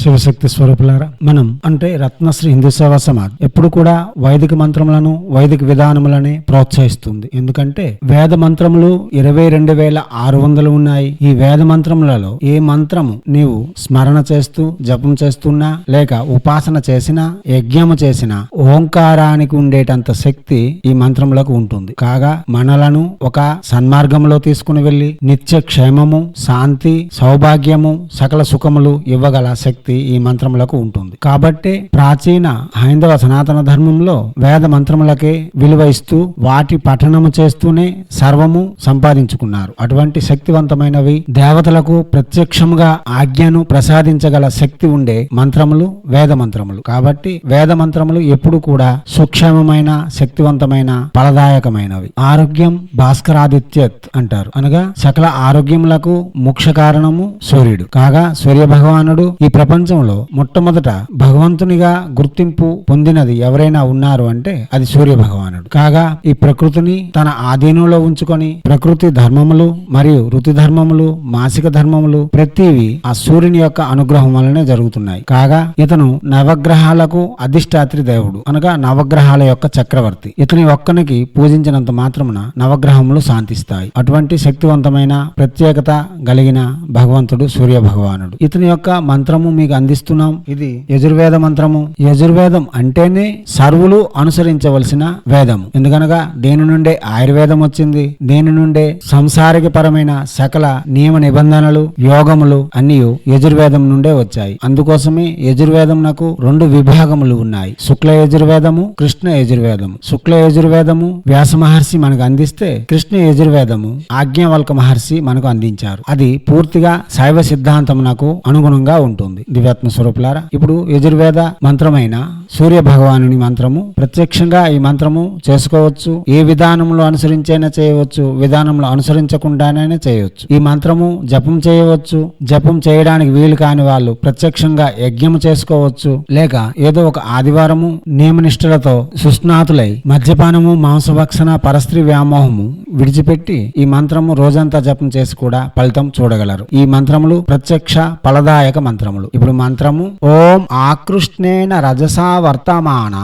శివశక్తి స్వరూపులారా మనం అంటే రత్నశ్రీ హిందూ సేవా సమాజ్ ఎప్పుడు కూడా వైదిక మంత్రములను వైదిక విధానములనే ప్రోత్సహిస్తుంది. ఎందుకంటే వేద మంత్రములు ఇరవై రెండు వేల ఆరు వందలు ఉన్నాయి. ఈ వేద మంత్రములలో ఏ మంత్రము నీవు స్మరణ చేస్తూ జపం చేస్తున్నా లేక ఉపాసన చేసినా యజ్ఞము చేసినా ఓంకారానికి ఉండేటంత శక్తి ఈ మంత్రములకు ఉంటుంది. కాగా మనలను ఒక సన్మార్గంలో తీసుకుని వెళ్ళి నిత్య క్షేమము శాంతి సౌభాగ్యము సకల సుఖములు ఇవ్వగల శక్తి ఈ మంత్రములకు ఉంటుంది. కాబట్టి ప్రాచీన హైందవ సనాతన ధర్మంలో వేద మంత్రములకే విలువ ఇస్తూ వాటి పఠనము చేస్తూనే సర్వము సంపాదించుకున్నారు. అటువంటి శక్తివంతమైనవి దేవతలకు ప్రత్యక్షముగా ఆజ్ఞను ప్రసాదించగల శక్తి ఉండే మంత్రములు వేద మంత్రములు. కాబట్టి వేద మంత్రములు ఎప్పుడు కూడా సుక్షేమమైన శక్తివంతమైన ఫలదాయకమైనవి. ఆరోగ్యం భాస్కరాదిత్యత్ అంటారు. అనగా సకల ఆరోగ్యములకు ముఖ్య కారణము సూర్యుడు. కాగా సూర్య భగవానుడు ఈ ప్రపంచంలో మొట్టమొదట భగవంతునిగా గుర్తింపు పొందినది ఎవరైనా ఉన్నారు అంటే అది సూర్య భగవానుడు కాగా ఈ ప్రకృతిని తన ఆధీనంలో ఉంచుకొని ప్రకృతి ధర్మములు మరియు ఋతు ధర్మములు మాసిక ధర్మములు ప్రతివి ఆ సూర్యుని యొక్క అనుగ్రహం వలనే జరుగుతున్నాయి. కాగా ఇతను నవగ్రహాలకు అధిష్టాత్రి దేవుడు అనగా నవగ్రహాల యొక్క చక్రవర్తి. ఇతని ఒక్కనికి పూజించినంత మాత్రమున నవగ్రహములు శాంతిస్తాయి. అటువంటి శక్తివంతమైన ప్రత్యేకత కలిగిన భగవంతుడు సూర్య భగవానుడు ఇతని యొక్క మంత్రము మీకు అందిస్తున్నాం. ఇది యజుర్వేద మంత్రము. యజుర్వేదం అంటేనే సర్వులు అనుసరించవలసిన వేదము. ఎందుకనగా దేని నుండే ఆయుర్వేదం వచ్చింది దేని నుండే సంసారిక పరమైన సకల నియమ నిబంధనలు యోగములు అన్ని యజుర్వేదం నుండే వచ్చాయి. అందుకోసమే యజుర్వేదం నాకు రెండు విభాగములు ఉన్నాయి. శుక్ల యజుర్వేదము కృష్ణ యజుర్వేదము. శుక్ల యజుర్వేదము వ్యాస మహర్షి మనకు అందిస్తే కృష్ణ యజుర్వేదము ఆజ్ఞవల్క మహర్షి మనకు అందించారు. అది పూర్తిగా శైవ సిద్ధాంతమునకు అనుగుణంగా ఉంటుంది. దివ్యాత్మ స్వరూపులారా. ఇప్పుడు యజుర్వేద మంత్రమైన సూర్య భగవానుని మంత్రము ప్రత్యక్షంగా ఈ మంత్రము చేసుకోవచ్చు. ఏ విధానంలో అనుసరించైనా చేయవచ్చు. విధానంలో అనుసరించకుండానైనా చేయవచ్చు. ఈ మంత్రము జపం చేయవచ్చు. జపం చేయడానికి వీలు కాని వాళ్ళు ప్రత్యక్షంగా యజ్ఞము చేసుకోవచ్చు. లేక ఏదో ఒక ఆదివారము నియమనిష్ఠులతో సుస్నాతులై మద్యపానము మాంసభక్షణ పరస్త్రీ వ్యామోహము విడిచిపెట్టి ఈ మంత్రము రోజంతా జపం చేసి కూడా ఫలితం చూడగలరు. ఈ మంత్రములు ప్రత్యక్ష ఫలదాయక మంత్రములు. ఇప్పుడు మంత్రము. ఓం ఆకృష్ణేన రజసా వర్తమాన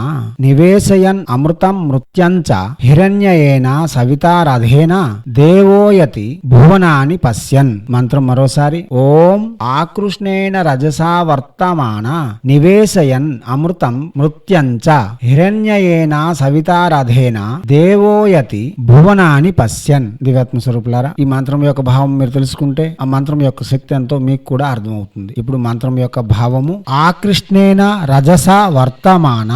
నివేశయన్ అమృతం మృత్యంచ హిరణ్యేన సవితారథేన దేవోయతి భువనాన్ని పశ్యన్. మంత్రం మరోసారి. ఓం ఆకృష్ణేన రజసా వర్తమాన నివేశయన్ అమృతం మృత్యంచ హిరణ్యేన సవితారథేన దేవోయతి భువనాన్ని పశ్యన్. దివ్యాత్మ స్వరూపులారా ఈ మంత్రం యొక్క భావం మీరు తెలుసుకుంటే ఆ మంత్రం యొక్క శక్తి ఎంతో మీకు కూడా అర్థమవుతుంది. ఇప్పుడు మంత్రం యొక్క భావము ఆకృష్ణేన రజస వర్తమాన.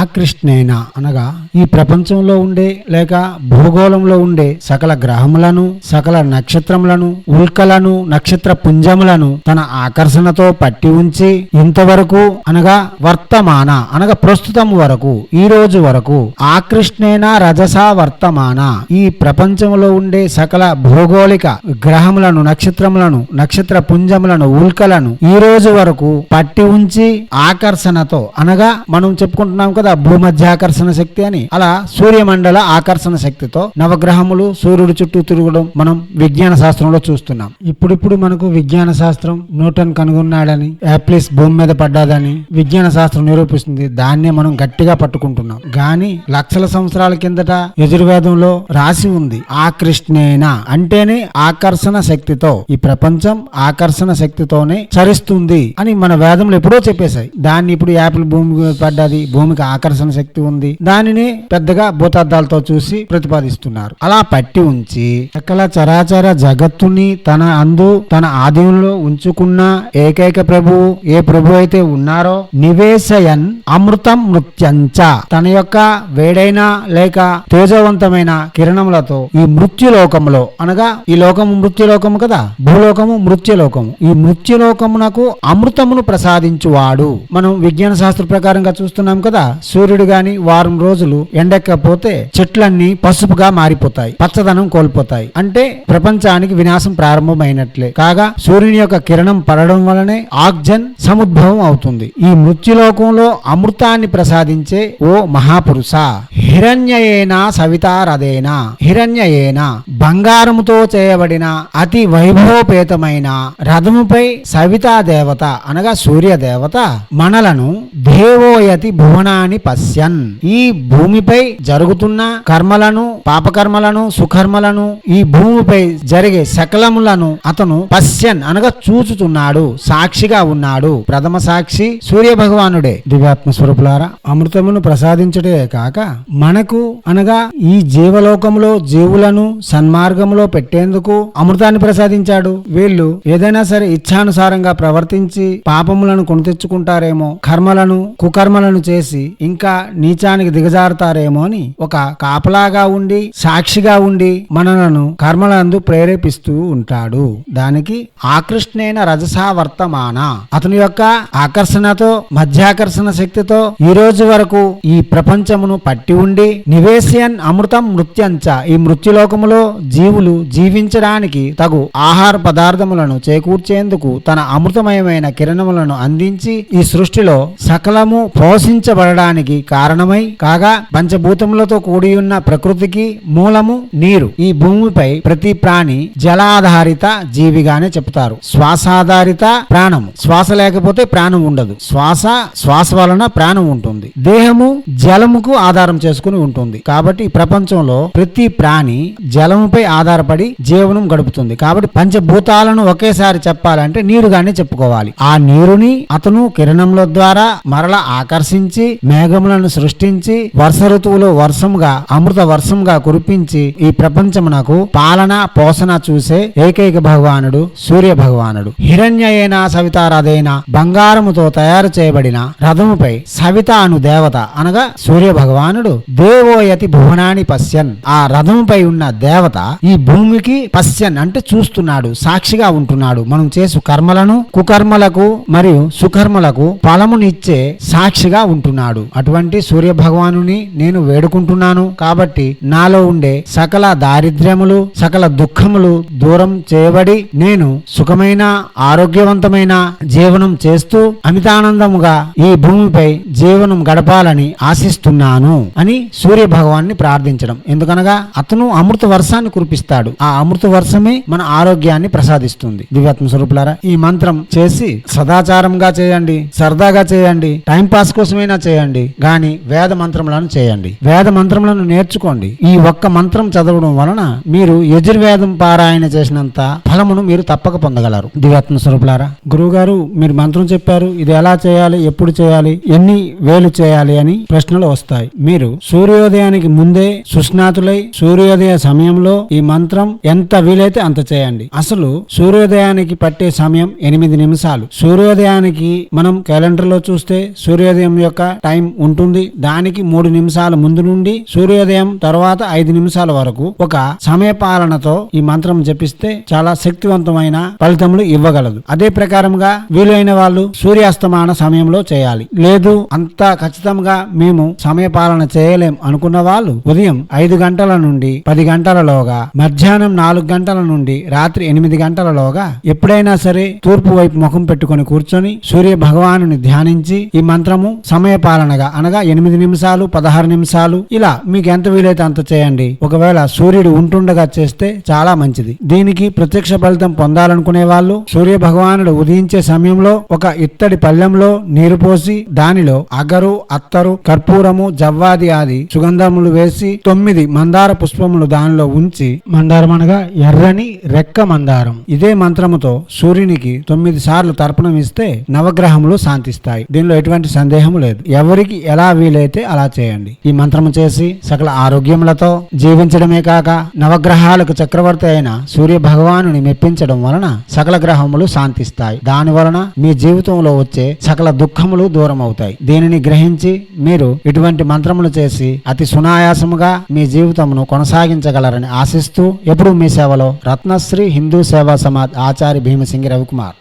ఆకృష్ణేన అనగా ఈ ప్రపంచంలో ఉండే లేక భూగోళంలో ఉండే సకల గ్రహములను సకల నక్షత్రములను ఉల్కలను నక్షత్ర పుంజములను తన ఆకర్షణతో పట్టి ఉంచి ఇంతవరకు అనగా వర్తమాన అనగా ప్రస్తుతం వరకు ఈ రోజు వరకు ఆకృష్ణేన రజస వర్తమాన. ఈ ప్రపంచంలో ఉండే సకల భూగోళిక గ్రహములను నక్షత్రములను నక్షత్ర పుంజములను ఉల్కలను ఈ రోజు వరకు పట్టి ఉంచి ఆకర్షణతో అనగా మనం చెప్పుకుంటున్నాం కదా భూమధ్యాకర్షణ శక్తి అని. అలా సూర్యమండల ఆకర్షణ శక్తితో నవగ్రహములు సూర్యుడు చుట్టూ తిరగడం మనం విజ్ఞాన శాస్త్రంలో చూస్తున్నాం. ఇప్పుడిప్పుడు మనకు విజ్ఞాన శాస్త్రం న్యూటన్ కనుగొన్నాడని యాప్లిస్ భూమి మీద పడ్డాదని విజ్ఞాన శాస్త్రం నిరూపిస్తుంది. దాన్నే మనం గట్టిగా పట్టుకుంటున్నాం. గాని లక్షల సంవత్సరాల కిందట యజుర్వేదంలో రాసి ఉంది ఆకృష్ణేన అంటేనే ఆకర్షణ శక్తితో. ఈ ప్రపంచం ఆకర్షణ శక్తితోనే చరిస్తుంది. అని మన వేదములు ఎప్పుడో చెప్పేశాయి. దాన్ని ఇప్పుడు యాపిల్ భూమి పడ్డది భూమికి ఆకర్షణ శక్తి ఉంది. దానిని పెద్దగా భూతార్థాలతో చూసి ప్రతిపాదిస్తున్నారు. అలా పట్టి ఉంచి సకల చరాచర జగత్తుని తన అందు తన ఆధీనంలో ఉంచుకున్న ఏకైక ప్రభువు ఏ ప్రభు అయితే ఉన్నారో నివేశయన్ అమృతం మృత్యంచ. తన యొక్క వేడైన లేక తేజవంతమైన కిరణములతో ఈ మృత్యులోకములో అనగా ఈ లోకము మృత్యులోకము కదా? భూలోకము మృత్యులోకము. ఈ మృత్యులోకమునకు అమృతమును ప్రసాదించువాడు. మనం విజ్ఞాన శాస్త్ర ప్రకారంగా చూస్తున్నాం కదా సూర్యుడు గాని వారం రోజులు ఎండెక్కకపోతే చెట్లన్నీ పసుపుగా మారిపోతాయి పచ్చదనం కోల్పోతాయి. అంటే ప్రపంచానికి వినాశం ప్రారంభమైనట్లే. కాగా సూర్యుని యొక్క కిరణం పడడం వలనే ఆక్సిజన్ సముద్భవం అవుతుంది. ఈ మృత్యులోకంలో అమృతాన్ని ప్రసాదించే ఓ మహాపురుష. హిరణ్యయేనా సవితారదేనా హిరణ్యయేనా? బంగారముతో చేయబడిన అతి వైభవపేతమైన రథముపై సవితా దేవత అనగా సూర్య దేవత మనలను దేవోయతి భువనాన్ని పశ్యన్. ఈ భూమిపై జరుగుతున్న కర్మలను పాపకర్మలను సుకర్మలను ఈ భూమిపై జరిగే సకలములను అతను పశ్యన్ అనగా చూచుతున్నాడు సాక్షిగా ఉన్నాడు. ప్రథమ సాక్షి సూర్య భగవానుడే దివ్యాత్మ స్వరూపులారా అమృతమును ప్రసాదించుటే కాక మనకు అనగా ఈ జీవలోకంలో జీవులను సన్మార్గంలో పెట్టేందుకు అమృతాన్ని ప్రసాదించాడు. వీళ్ళు ఏదైనా సరే ఇచ్చానుసారంగా ప్రవర్తించి పాపములను కొని తెచ్చుకుంటారేమో కర్మలను కుకర్మలను చేసి ఇంకా నీచానికి దిగజారుతారేమో అని ఒక కాపలాగా ఉండి సాక్షిగా ఉండి మనలను కర్మలందు ప్రేరేపిస్తూ ఉంటాడు. దానికి ఆకృష్ణైన రజసా వర్తమాన అతని యొక్క ఆకర్షణతో మధ్యాకర్షణ శక్తితో ఈ రోజు వరకు ఈ ప్రపంచమును పట్టి ఉండి నివేశయన్ అమృతం మృత్యంచ. ఈ మృత్యులోకములో జీవులు జీవించడానికి తగు ఆహార పదార్థములను చేకూర్చేందుకు తన అమృతమయమైన కిరణములను అందించి ఈ సృష్టిలో సకలము పోషించబడడానికి కారణమై కాగా పంచభూతములతో కూడి ఉన్న ప్రకృతికి మూలము నీరు. ఈ భూమిపై ప్రతి ప్రాణి జలాధారిత జీవిగానే చెప్తారు. శ్వాసాధారిత ప్రాణము. శ్వాస లేకపోతే ప్రాణం ఉండదు. శ్వాస శ్వాస వలన ప్రాణం ఉంటుంది. దేహము జలముకు ఆధారం చేసుకుని ఉంటుంది. కాబట్టి ప్రపంచంలో ప్రతి ప్రాణి జలముపై ఆధారపడి జీవనం గడుపుతుంది. కాబట్టి పంచభూతాలను ఒకేసారి చెప్పాలంటే నీరుగానే చెప్పుకోవాలి. ఆ నీరుని అతను కిరణముల ద్వారా మరల ఆకర్షించి మేఘములను సృష్టించి వర్ష ఋతువులో వర్షంగా అమృత వర్షంగా కురిపించి ఈ ప్రపంచమునకు పాలన పోషణ చూసే ఏకైక భగవానుడు సూర్య భగవానుడు. హిరణ్యయేన సవితారథైన బంగారముతో తయారు చేయబడిన రథముపై సవిత అను దేవత అనగా సూర్య భగవానుడు. దేవోయతి భువనాన్ని పశ్యన్. ఆ రథముపై ఉన్న దేవత ఈ భూమికి పశ్యన్ అంటే చూస్తున్నాడు సాక్షిగా ఉంటున్నాడు. మనం చేసు కర్మలను కుకర్మల కుకర్మలకు మరియు సుకర్మలకు ఫలమునిచ్చే సాక్షిగా ఉంటున్నాడు. అటువంటి సూర్య భగవానుని నేను వేడుకుంటున్నాను. కాబట్టి నాలో ఉండే సకల దారిద్ర్యములు సకల దుఃఖములు దూరం చేయబడి నేను సుఖమైన ఆరోగ్యవంతమైన జీవనం చేస్తూ అమితానందముగా ఈ భూమిపై జీవనం గడపాలని ఆశిస్తున్నాను అని సూర్య భగవాన్ని ప్రార్థించడం. ఎందుకనగా అతను అమృత వర్షాన్ని కురిపిస్తాడు. ఆ అమృత వర్షమే మన ఆరోగ్యాన్ని ప్రసాదిస్తుంది. దివ్యాత్మ స్వరూపులారా ఈ మంత్రం చేసి సదాచారంగా చేయండి సరదాగా చేయండి టైం పాస్ కోసమైనా చేయండి గాని వేద మంత్రములను చేయండి. వేద మంత్రములను నేర్చుకోండి. ఈ ఒక్క మంత్రం చదవడం వలన మీరు యజుర్వేదం పారాయణ చేసినంత ఫలమును మీరు తప్పక పొందగలరు. దివ్యాత్మ స్వరూపులారా గురువుగారు మీరు మంత్రం చెప్పారు ఇది ఎలా చేయాలి ఎప్పుడు చేయాలి ఎన్ని వేలు చేయాలి అని ప్రశ్నలు వస్తాయి. మీరు సూర్యోదయానికి ముందే సుస్నాతులై సూర్యోదయ సమయంలో ఈ మంత్రం ఎంత వీలైతే అంత చేయండి. అసలు సూర్యోదయానికి పట్టే సమయం ఎనిమిది నిమిషాలు. సూర్యోదయానికి మనం క్యాలెండర్లో చూస్తే సూర్యోదయం యొక్క టైం ఉంటుంది. దానికి మూడు నిమిషాల ముందు నుండి సూర్యోదయం తర్వాత ఐదు నిమిషాల వరకు ఒక సమయ పాలనతో ఈ మంత్రం జపిస్తే చాలా శక్తివంతమైన ఫలితములు ఇవ్వగలదు. అదే ప్రకారంగా వీలైన వాళ్ళు సూర్యాస్తమాన సమయంలో చేయాలి. లేదు అంత ఖచ్చితంగా మేము సమయ పాలన చేయలేం అనుకున్న వాళ్ళు ఉదయం ఐదు గంటల నుండి పది గంటలలోగా మధ్యాహ్నం నాలుగు గంటల నుండి రాత్రి ఎనిమిది గంటలలోగా ఎప్పుడైనా సరే తూర్పు వైపు ముఖం పెట్టుకొని కూర్చొని సూర్య భగవానుని ధ్యానించి ఈ మంత్రము సమయ పాలనగా అనగా ఎనిమిది నిమిషాలు పదహారు నిమిషాలు ఇలా మీకు ఎంత వీలైతే అంత చేయండి. ఒకవేళ సూర్యుడు ఉంటుండగా చేస్తే చాలా మంచిది. దీనికి ప్రత్యక్ష ఫలితం పొందాలనుకునే వాళ్ళు సూర్య భగవానుడు ఉదయించే సమయంలో ఒక ఇత్తడి పళ్ళెంలో నీరు పోసి దానిలో అగరు అత్తరు కర్పూరము జవ్వాది ఆది సుగంధములు వేసి తొమ్మిది మందార పుష్పములు దానిలో ఉంచి మందారం అనగా ఎర్రని రెక్క మందారం. ఇదే మంత్రముతో సూర్యునికి తొమ్మిది సార్లు తర్పణం ఇస్తే నవగ్రహములు శాంతిస్తాయి. దీనిలో ఎటువంటి సందేహం లేదు. ఎవరికి ఎలా వీలైతే అలా చేయండి. ఈ మంత్రము చేసి సకల ఆరోగ్యములతో జీవించడమే కాక నవగ్రహాలకు చక్రవర్తి అయిన సూర్య భగవానుని మెప్పించడం వలన సకల గ్రహములు శాంతిస్తాయి. దాని వలన మీ జీవితంలో వచ్చే సకల దుఃఖములు దూరం అవుతాయి దీనిని గ్రహించి మీరు ఇటువంటి మంత్రములు చేసి అతి సునాయాసముగా మీ జీవితమును కొనసాగించగలరని ఆశిస్తూ ఎప్పుడు మీ సేవలో రత్నశ్రీ హిందూ సేవా సమాజ్ ఆచార్య భీమసింగి రవికుమార్.